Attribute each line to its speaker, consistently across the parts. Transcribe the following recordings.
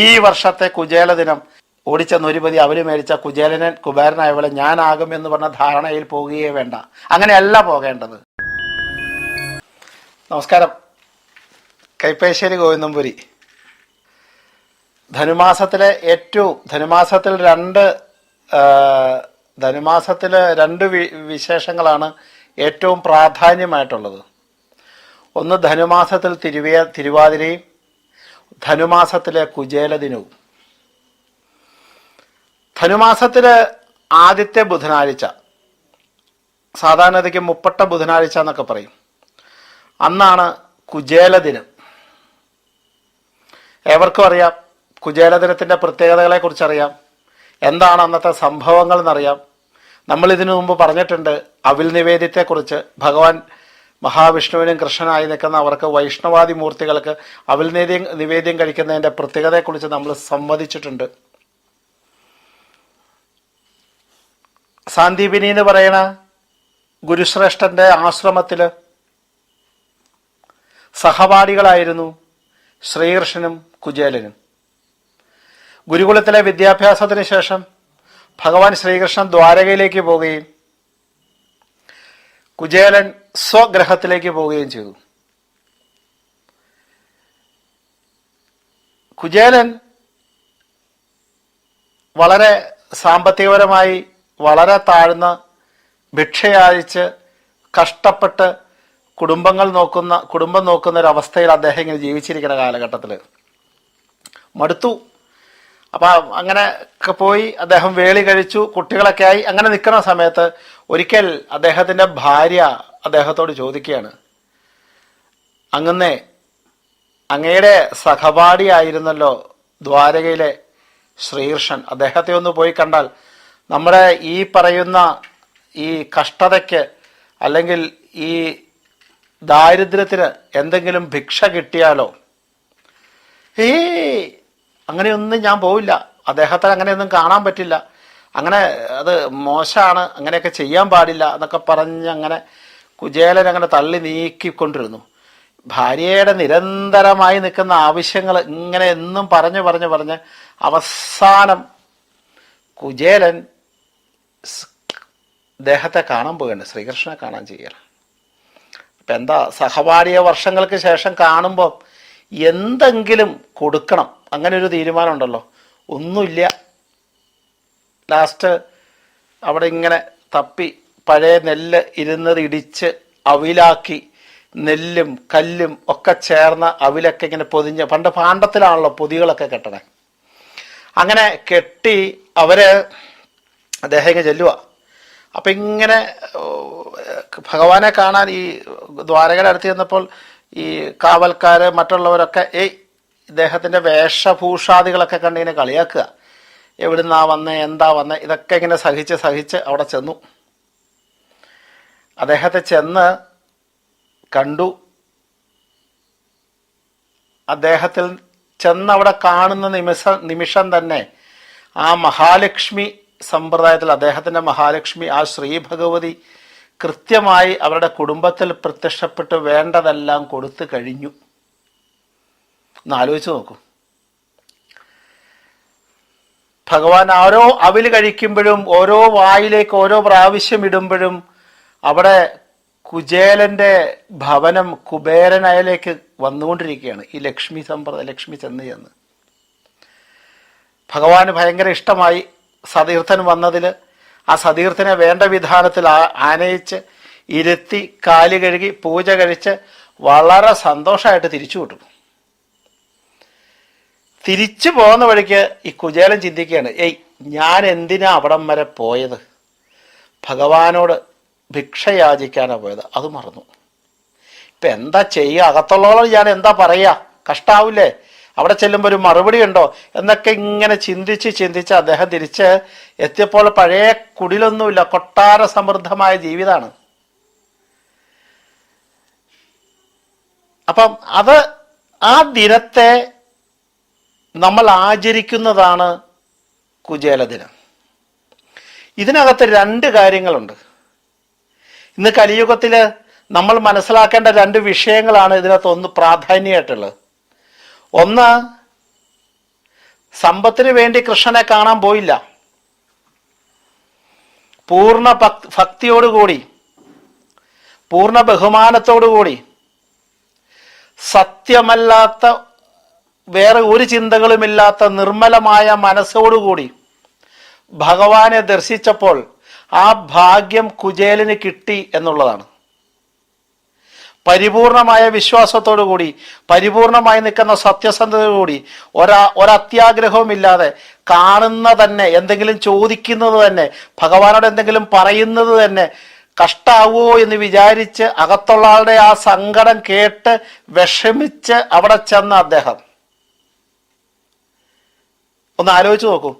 Speaker 1: ഈ വർഷത്തെ കുചേല ദിനം ഓടിച്ച നൊരുപതി പതി അവർ മേടിച്ച കുചേലനൻ കുബേരനായവളെ ഞാനാകും എന്ന് പറഞ്ഞ ധാരണയിൽ പോകുകയേ വേണ്ട. അങ്ങനെയല്ല പോകേണ്ടത്. നമസ്കാരം. കൈപ്പേശ്ശേരി ഗോവിന്ദംപുരി. ധനുമാസത്തിലെ ഏറ്റവും ധനുമാസത്തിൽ രണ്ട് ധനുമാസത്തിലെ രണ്ട് വിശേഷങ്ങളാണ് ഏറ്റവും പ്രാധാന്യമായിട്ടുള്ളത്. ഒന്ന് ധനുമാസത്തിൽ തിരുവേ തിരുവാതിരയും ധനുമാസത്തിലെ കുചേല ദിനവും. ധനുമാസത്തിലെ ആദ്യത്തെ ബുധനാഴ്ച സാധാരണതയ്ക്ക് മുപ്പട്ട ബുധനാഴ്ച എന്നൊക്കെ പറയും. അന്നാണ് കുചേല ദിനം. ഏവർക്കും അറിയാം കുചേല ദിനത്തിന്റെ പ്രത്യേകതകളെ കുറിച്ചറിയാം എന്താണ് അന്നത്തെ സംഭവങ്ങൾ എന്നറിയാം. നമ്മൾ ഇതിനു മുമ്പ് പറഞ്ഞിട്ടുണ്ട് അവിൽ നിവേദ്യത്തെക്കുറിച്ച് ഭഗവാൻ മഹാവിഷ്ണുവിനും കൃഷ്ണനായി നിൽക്കുന്ന അവർക്ക് വൈഷ്ണവാദി മൂർത്തികൾക്ക് അവിൽ നിവേദ്യം നിവേദ്യം കഴിക്കുന്നതിന്റെ പ്രത്യേകതയെക്കുറിച്ച് നമ്മൾ സംവദിച്ചിട്ടുണ്ട്. സാന്ദീപിനി എന്ന് പറയണ ഗുരുശ്രേഷ്ഠന്റെ ആശ്രമത്തിൽ സഹപാഠികളായിരുന്നു ശ്രീകൃഷ്ണനും കുചേലനും. ഗുരുകുലത്തിലെ വിദ്യാഭ്യാസത്തിന് ശേഷം ഭഗവാൻ ശ്രീകൃഷ്ണൻ ദ്വാരകയിലേക്ക് പോവുകയും കുചേലൻ സ്വഗ്രഹത്തിലേക്ക് പോവുകയും ചെയ്തു. കുചേലൻ വളരെ സാമ്പത്തികപരമായി വളരെ താഴ്ന്ന ഭിക്ഷയാഴിച്ച് കഷ്ടപ്പെട്ട് കുടുംബങ്ങൾ നോക്കുന്ന കുടുംബം നോക്കുന്ന ഒരു അവസ്ഥയിൽ അദ്ദേഹം ഇങ്ങനെ ജീവിച്ചിരിക്കുന്ന കാലഘട്ടത്തിൽ മടുത്തു. അപ്പം അങ്ങനെ പോയി അദ്ദേഹം വേളി കഴിച്ചു കുട്ടികളൊക്കെ ആയി. അങ്ങനെ നിൽക്കുന്ന സമയത്ത് ഒരിക്കൽ അദ്ദേഹത്തിന്റെ ഭാര്യ അദ്ദേഹത്തോട് ചോദിക്കുകയാണ്. അങ്ങനെ അങ്ങയുടെ സഹപാഠിയായിരുന്നല്ലോ ദ്വാരകയിലെ ശ്രീകൃഷ്ണൻ. അദ്ദേഹത്തെ ഒന്ന് പോയി കണ്ടാൽ നമ്മുടെ ഈ പറയുന്ന ഈ കഷ്ടതയ്ക്ക് അല്ലെങ്കിൽ ഈ ദാരിദ്ര്യത്തിന് എന്തെങ്കിലും ഭിക്ഷ കിട്ടിയാലോ? ഏ അങ്ങനെയൊന്നും ഞാൻ പോവില്ല. അദ്ദേഹത്തെ അങ്ങനെയൊന്നും കാണാൻ പറ്റില്ല. അങ്ങനെ അത് മോശമാണ് അങ്ങനെയൊക്കെ ചെയ്യാൻ പാടില്ല എന്നൊക്കെ പറഞ്ഞ് അങ്ങനെ കുജേലൻ അങ്ങനെ തള്ളി നീക്കിക്കൊണ്ടിരുന്നു. ഭാര്യയുടെ നിരന്തരമായി നിൽക്കുന്ന ആവശ്യങ്ങൾ ഇങ്ങനെ എന്നും പറഞ്ഞു പറഞ്ഞു പറഞ്ഞ് അവസാനം കുജേലൻ ദേഹത്തെ കാണാൻ പോവുകയാണ് ശ്രീകൃഷ്ണനെ കാണാൻ ചെയ്യണം അപ്പം എന്താ സഹപാഠിയെ വർഷങ്ങൾക്ക് ശേഷം കാണുമ്പോൾ എന്തെങ്കിലും കൊടുക്കണം അങ്ങനെ ഒരു തീരുമാനമുണ്ടല്ലോ. ഒന്നുമില്ല. ലാസ്റ്റ് അവിടെ ഇങ്ങനെ തപ്പി പഴയ നെല്ല് ഇരുന്നത് ഇടിച്ച് അവിലാക്കി നെല്ലും കല്ലും ഒക്കെ ചേർന്ന അവിലൊക്കെ ഇങ്ങനെ പൊതിഞ്ഞ് പണ്ട് പാണ്ഡത്തിലാണല്ലോ പൊതികളൊക്കെ കെട്ടണേ. അങ്ങനെ കെട്ടി അവർ അദ്ദേഹം ഇങ്ങനെ ചെല്ലുക. അപ്പം ഇങ്ങനെ ഭഗവാനെ കാണാൻ ഈ ദ്വാരകയുടെ അടുത്ത് ചെന്നപ്പോൾ ഈ കാവൽക്കാർ മറ്റുള്ളവരൊക്കെ ഏയ് ഇദ്ദേഹത്തിന്റെ വേഷഭൂഷാദികളൊക്കെ കണ്ടിങ്ങനെ കളിയാക്കുക. എവിടുന്നാ വന്നേ എന്താ വന്നേ ഇതൊക്കെ ഇങ്ങനെ സഹിച്ച് സഹിച്ച് അവിടെ ചെന്നു. അദ്ദേഹത്തെ ചെന്ന് കണ്ടു. അദ്ദേഹത്തിൽ ചെന്ന് അവിടെ കാണുന്ന നിമിഷ നിമിഷം തന്നെ ആ മഹാലക്ഷ്മി സമ്പ്രദായത്തിൽ അദ്ദേഹത്തിന്റെ മഹാലക്ഷ്മി ആ ശ്രീ ഭഗവതി കൃത്യമായി അവരുടെ കുടുംബത്തിൽ പ്രത്യക്ഷപ്പെട്ട് വേണ്ടതെല്ലാം കൊടുത്തു കഴിഞ്ഞു. ഒന്ന് ആലോചിച്ച് നോക്കൂ. ഭഗവാൻ ഓരോ അവിൽ കഴിക്കുമ്പോഴും ഓരോ വായിലേക്ക് ഓരോ പ്രാവശ്യം ഇടുമ്പോഴും അവിടെ കുചേലന്റെ ഭവനം കുബേരനയലേക്ക് വന്നുകൊണ്ടിരിക്കുകയാണ്. ഈ ലക്ഷ്മി സമ്പ്രദ ലക്ഷ്മി ചെന്ന് ചെന്ന്. ഭഗവാന് ഭയങ്കര ഇഷ്ടമായി സതീർത്ഥൻ വന്നതിൽ ആ സതീർത്ഥനെ വേണ്ട വിധാനത്തിൽ ആനയിച്ച് ഇരുത്തി കാൽ കഴുകി പൂജ കഴിച്ച് വളരെ സന്തോഷമായിട്ട് തിരിച്ചു വിട്ടു. തിരിച്ചു പോകുന്ന വഴിക്ക് ഈ കുചേലൻ ചിന്തിക്കുകയാണ് ഏയ് ഞാൻ എന്തിനാ അവിടം വരെ പോയത്? ഭഗവാനോട് ഭിക്ഷ യാചിക്കാനാ പോയത്. അത് മറന്നു. ഇപ്പം എന്താ ചെയ്യുക? അകത്തുള്ളവളോട് ഞാൻ എന്താ പറയുക കഷ്ടാവില്ലേ? അവിടെ ചെല്ലുമ്പോൾ ഒരു മറുപടി ഉണ്ടോ? എന്നൊക്കെ ഇങ്ങനെ ചിന്തിച്ച് ചിന്തിച്ച് അദ്ദേഹം തിരിച്ച് എത്തിയപ്പോൾ പഴയ കുടിലൊന്നുമില്ല കൊട്ടാര സമൃദ്ധമായ ജീവിതമാണ് അപ്പം അത് ആ ദിനത്തെ നമ്മൾ ആചരിക്കുന്നതാണ് കുചേല ദിനം. ഇതിനകത്ത് രണ്ട് കാര്യങ്ങളുണ്ട്. ഇന്ന് കലിയുഗത്തിൽ നമ്മൾ മനസ്സിലാക്കേണ്ട രണ്ട് വിഷയങ്ങളാണ് ഇതിനകത്ത് ഒന്ന് പ്രാധാന്യമായിട്ടുള്ളത്. ഒന്ന് സമ്പത്തിന് വേണ്ടി കൃഷ്ണനെ കാണാൻ പോയില്ല. പൂർണ ഭക്- ഭക്തിയോടുകൂടി പൂർണ ബഹുമാനത്തോടുകൂടി സത്യമല്ലാത്ത വേറെ ഒരു ചിന്തകളുമില്ലാത്ത നിർമ്മലമായ മനസ്സോടുകൂടി ഭഗവാനെ ദർശിച്ചപ്പോൾ ആ ഭാഗ്യം കുചേലിന് കിട്ടി എന്നുള്ളതാണ്. പരിപൂർണമായ വിശ്വാസത്തോടു കൂടി പരിപൂർണമായി നിൽക്കുന്ന സത്യസന്ധതയോടുകൂടി ഒരാ ഒരത്യാഗ്രഹവും ഇല്ലാതെ കാണുന്ന തന്നെ എന്തെങ്കിലും ചോദിക്കുന്നത് തന്നെ ഭഗവാനോട് എന്തെങ്കിലും പറയുന്നത് തന്നെ കഷ്ടാവോ എന്ന് വിചാരിച്ച് അകത്തുള്ള ആളുടെ ആ സങ്കടം കേട്ട് വിഷമിച്ച് അവിടെ ചെന്ന അദ്ദേഹം. ഒന്ന് ആലോചിച്ച് നോക്കൂ.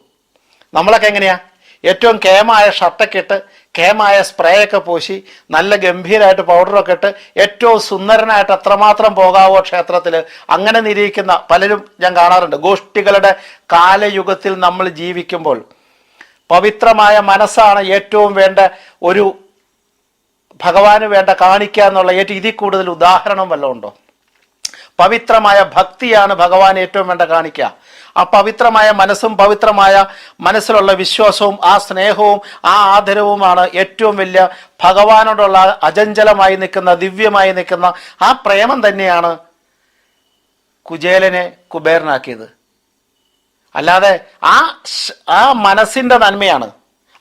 Speaker 1: നമ്മളൊക്കെ എങ്ങനെയാ? ഏറ്റവും കേമായ ഷർട്ടൊക്കെ ഇട്ട് കേമായ സ്പ്രേ ഒക്കെ പൂശി നല്ല ഗംഭീരമായിട്ട് പൗഡറൊക്കെ ഇട്ട് ഏറ്റവും സുന്ദരനായിട്ട് അത്രമാത്രം പോകാവോ ക്ഷേത്രത്തിൽ അങ്ങനെ നിരീക്കുന്ന പലരും ഞാൻ കാണാറുണ്ട്. ഗോഷ്ഠികളുടെ കാലയുഗത്തിൽ നമ്മൾ ജീവിക്കുമ്പോൾ പവിത്രമായ മനസ്സാണ് ഏറ്റവും വേണ്ട ഒരു ഭഗവാന് വേണ്ട കാണിക്കുക എന്നുള്ള ഏറ്റവും ഇതിൽ കൂടുതൽ ഉദാഹരണം വല്ലതും ഉണ്ടോ? പവിത്രമായ ഭക്തിയാണ് ഭഗവാൻ ഏറ്റവും വേണ്ട കാണിക്കുക. ആ പവിത്രമായ മനസ്സും പവിത്രമായ മനസ്സിലുള്ള വിശ്വാസവും ആ സ്നേഹവും ആ ആദരവുമാണ് ഏറ്റവും വലിയ ഭഗവാനോടുള്ള അജഞ്ചലമായി നിൽക്കുന്ന ദിവ്യമായി നിൽക്കുന്ന ആ പ്രേമം തന്നെയാണ് കുചേലനെ കുബേരനാക്കിയത്. അല്ലാതെ ആ ആ മനസ്സിന്റെ നന്മയാണ്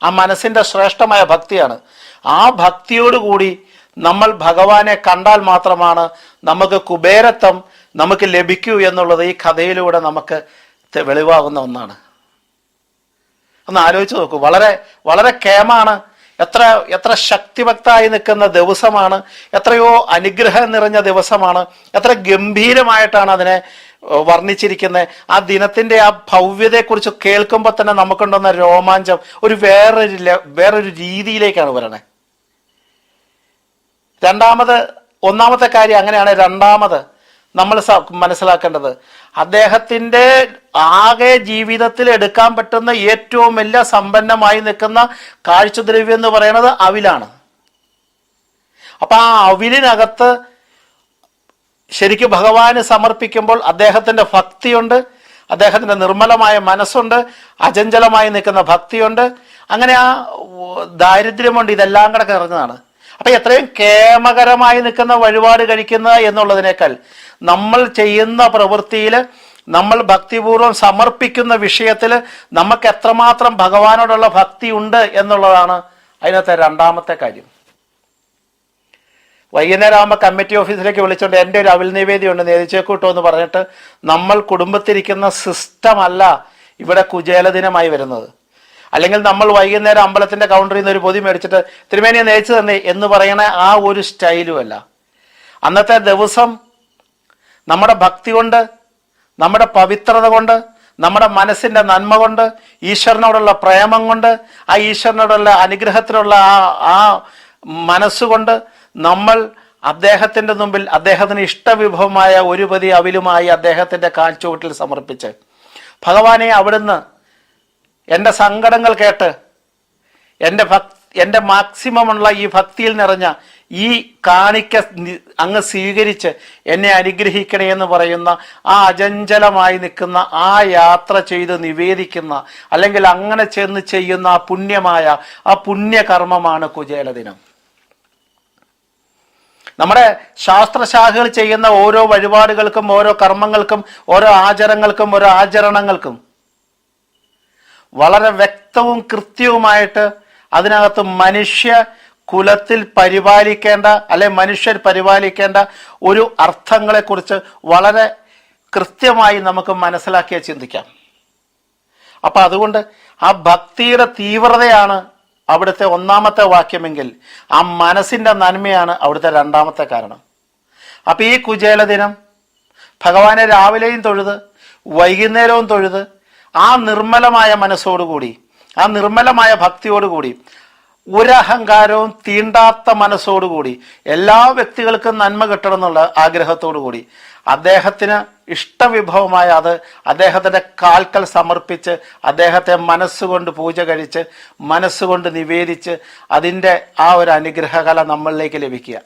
Speaker 1: ആ മനസ്സിന്റെ ശ്രേഷ്ഠമായ ഭക്തിയാണ്. ആ ഭക്തിയോടുകൂടി നമ്മൾ ഭഗവാനെ കണ്ടാൽ മാത്രമാണ് നമുക്ക് കുബേരത്വം നമുക്ക് ലഭിക്കൂ എന്നുള്ളത് ഈ കഥയിലൂടെ നമുക്ക് വെളിവാകുന്ന ഒന്നാണ്. ഒന്ന് ആലോചിച്ച് നോക്കൂ. വളരെ വളരെ കേമാണ് എത്ര എത്ര ശക്തിഭക്തായി നിൽക്കുന്ന ദിവസമാണ്. എത്രയോ അനുഗ്രഹം നിറഞ്ഞ ദിവസമാണ്. എത്ര ഗംഭീരമായിട്ടാണ് അതിനെ വർണിച്ചിരിക്കുന്നത്. ആ ദിനത്തിന്റെ ആ ഭവ്യതയെക്കുറിച്ച് കേൾക്കുമ്പോൾ തന്നെ നമുക്കുണ്ടെന്ന രോമാഞ്ചം ഒരു വേറൊരു വേറൊരു രീതിയിലേക്കാണ് വരണേ. രണ്ടാമത് ഒന്നാമത്തെ കാര്യം അങ്ങനെയാണ്. രണ്ടാമത് നമ്മൾ മനസ്സിലാക്കേണ്ടത് അദ്ദേഹത്തിന്റെ ആകെ ജീവിതത്തിൽ എടുക്കാൻ പറ്റുന്ന ഏറ്റവും വലിയ സമ്പന്നമായി നിൽക്കുന്ന കാഴ്ചദ്രവ്യം എന്ന് പറയുന്നത് അവിലാണ്. അപ്പൊ ആ അവിലിനകത്ത് ശരിക്കും ഭഗവാന് സമർപ്പിക്കുമ്പോൾ അദ്ദേഹത്തിന്റെ ഭക്തിയുണ്ട് അദ്ദേഹത്തിന്റെ നിർമ്മലമായ മനസ്സുണ്ട് അചഞ്ചലമായി നിൽക്കുന്ന ഭക്തിയുണ്ട്. അങ്ങനെ ആ ദാരിദ്ര്യമുണ്ട് ഇതെല്ലാം കൂടെ അപ്പൊ എത്രയും കേമകരമായി നിൽക്കുന്ന വഴിപാട് കഴിക്കുന്ന എന്നുള്ളതിനേക്കാൾ നമ്മൾ ചെയ്യുന്ന പ്രവൃത്തിയിൽ നമ്മൾ ഭക്തിപൂർവം സമർപ്പിക്കുന്ന വിഷയത്തിൽ നമുക്ക് എത്രമാത്രം ഭഗവാനോടുള്ള ഭക്തി ഉണ്ട് എന്നുള്ളതാണ് അതിനകത്തെ രണ്ടാമത്തെ കാര്യം. വൈകുന്നേരം ആകുമ്പോൾ കമ്മിറ്റി ഓഫീസിലേക്ക് വിളിച്ചുകൊണ്ട് എന്റെ ഒരു അവിൽ നിവേദി ഉണ്ട് നേതിച്ചേക്കൂട്ടോ എന്ന് പറഞ്ഞിട്ട് നമ്മൾ കുടുംബത്തിരിക്കുന്ന സിസ്റ്റമല്ല ഇവിടെ കുചേല ദിനമായി വരുന്നത്. അല്ലെങ്കിൽ നമ്മൾ വൈകുന്നേരം അമ്പലത്തിന്റെ കൗണ്ടറിൽ നിന്ന് ഒരു പൊതി മേടിച്ചിട്ട് തിരുമേനിയെ നേച്ചു തന്നെ എന്ന് പറയണ ആ ഒരു സ്റ്റൈലും അല്ല. അന്നത്തെ ദിവസം നമ്മുടെ ഭക്തി കൊണ്ട് നമ്മുടെ പവിത്രത കൊണ്ട് നമ്മുടെ മനസ്സിന്റെ നന്മ കൊണ്ട് ഈശ്വരനോടുള്ള പ്രേമം കൊണ്ട് ആ ഈശ്വരനോടുള്ള അനുഗ്രഹത്തിലുള്ള ആ ആ മനസ്സുകൊണ്ട് നമ്മൾ അദ്ദേഹത്തിന്റെ മുമ്പിൽ അദ്ദേഹത്തിന് ഇഷ്ടവിഭവമായ ഒരു പതി അവിലുമായി അദ്ദേഹത്തിന്റെ കാൽച്ചുവട്ടിൽ സമർപ്പിച്ച്. ഭഗവാനെ അവിടുന്ന് എന്റെ സങ്കടങ്ങൾ കേട്ട് എന്റെ ഭക് എന്റെ മാക്സിമമുള്ള ഈ ഭക്തിയിൽ നിറഞ്ഞ ഈ കാണിക്ക അങ്ങ് സ്വീകരിച്ച് എന്നെ അനുഗ്രഹിക്കണേ എന്ന് പറയുന്ന ആ അജഞ്ചലമായി നിൽക്കുന്ന ആ യാത്ര ചെയ്ത് നിവേദിക്കുന്ന അല്ലെങ്കിൽ അങ്ങനെ ചെന്ന് ചെയ്യുന്ന ആ പുണ്യമായ ആ പുണ്യകർമ്മമാണ് കുചേല ദിനം നമ്മുടെ ശാസ്ത്രശാഖകൾ ചെയ്യുന്ന ഓരോ വഴിപാടുകൾക്കും ഓരോ കർമ്മങ്ങൾക്കും ഓരോ ആചാരങ്ങൾക്കും ഓരോ ആചരണങ്ങൾക്കും വളരെ വ്യക്തവും കൃത്യവുമായിട്ട് അതിനകത്ത് മനുഷ്യ കുലത്തിൽ പരിപാലിക്കേണ്ട അല്ലെ മനുഷ്യർ പരിപാലിക്കേണ്ട ഒരു അർത്ഥങ്ങളെക്കുറിച്ച് വളരെ കൃത്യമായി നമുക്ക് മനസ്സിലാക്കിയ ചിന്തിക്കാം. അപ്പൊ അതുകൊണ്ട് ആ ഭക്തിയുടെ തീവ്രതയാണ് അവിടുത്തെ ഒന്നാമത്തെ വാക്യമെങ്കിൽ ആ മനസ്സിന്റെ നന്മയാണ് അവിടുത്തെ രണ്ടാമത്തെ കാരണം. അപ്പൊ ഈ കുചേല ദിനം ഭഗവാനെ രാവിലെയും തൊഴുത് വൈകുന്നേരവും തൊഴുത് ആ നിർമ്മലമായ മനസ്സോടുകൂടി ആ നിർമ്മലമായ ഭക്തിയോടുകൂടി ഒരഹങ്കാരവും തീണ്ടാത്ത മനസ്സോടുകൂടി എല്ലാ വ്യക്തികൾക്കും നന്മ കിട്ടണം എന്നുള്ള ആഗ്രഹത്തോടുകൂടി അദ്ദേഹത്തിന് ഇഷ്ടവിഭവമായ അത് അദ്ദേഹത്തിന്റെ കാൽക്കൽ സമർപ്പിച്ച് അദ്ദേഹത്തെ മനസ്സുകൊണ്ട് പൂജ കഴിച്ച് മനസ്സുകൊണ്ട് നിവേദിച്ച് അതിന്റെ ആ ഒരു അനുഗ്രഹകല നമ്മളിലേക്ക് ലഭിക്കുക.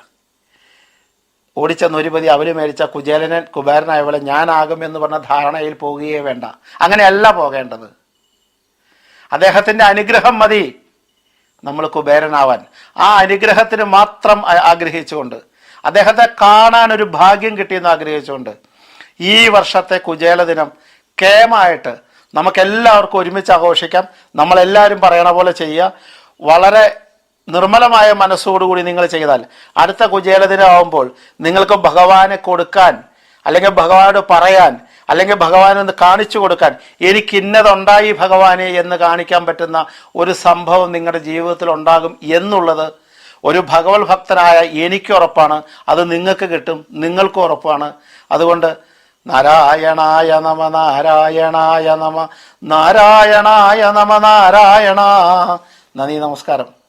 Speaker 1: ഓടിച്ചെന്ന് ഒരു പതി അവർ മേടിച്ച കുചേലനൻ കുബേരനായവളെ ഞാനാകും എന്ന് പറഞ്ഞ ധാരണയിൽ പോകുകയേ വേണ്ട. അങ്ങനെയല്ല പോകേണ്ടത്. അദ്ദേഹത്തിന്റെ അനുഗ്രഹം മതി നമ്മൾ കുബേരനാവാൻ. ആ അനുഗ്രഹത്തിന് മാത്രം ആഗ്രഹിച്ചുകൊണ്ട്. അദ്ദേഹത്തെ കാണാൻ ഒരു ഭാഗ്യം കിട്ടിയെന്ന് ആഗ്രഹിച്ചുകൊണ്ട്. ഈ വർഷത്തെ കുചേല ദിനം കേമായിട്ട് നമുക്കെല്ലാവർക്കും ഒരുമിച്ച് ആഘോഷിക്കാം. നമ്മളെല്ലാവരും പറയണ പോലെ ചെയ്യുക. വളരെ നിർമ്മലമായ മനസ്സോടുകൂടി നിങ്ങൾ ചെയ്താൽ അടുത്ത കുചേലദിനാവുമ്പോൾ നിങ്ങൾക്ക് ഭഗവാനെ കൊടുക്കാൻ അല്ലെങ്കിൽ ഭഗവാനോട് പറയാൻ അല്ലെങ്കിൽ ഭഗവാനൊന്ന് കാണിച്ചു കൊടുക്കാൻ എനിക്ക് ഇന്നതുണ്ടായി ഭഗവാനെ എന്ന് കാണിക്കാൻ പറ്റുന്ന ഒരു സംഭവം നിങ്ങളുടെ ജീവിതത്തിൽ ഉണ്ടാകും എന്നുള്ളത് ഒരു ഭഗവത് ഭക്തനായ എനിക്ക് ഉറപ്പാണ്. അത് നിങ്ങൾക്ക് കിട്ടും നിങ്ങൾക്കും ഉറപ്പാണ്. അതുകൊണ്ട് നാരായണായ നമ നാരായണായ നമ നാരായണായ നമ നാരായണ. നന്ദി നമസ്കാരം.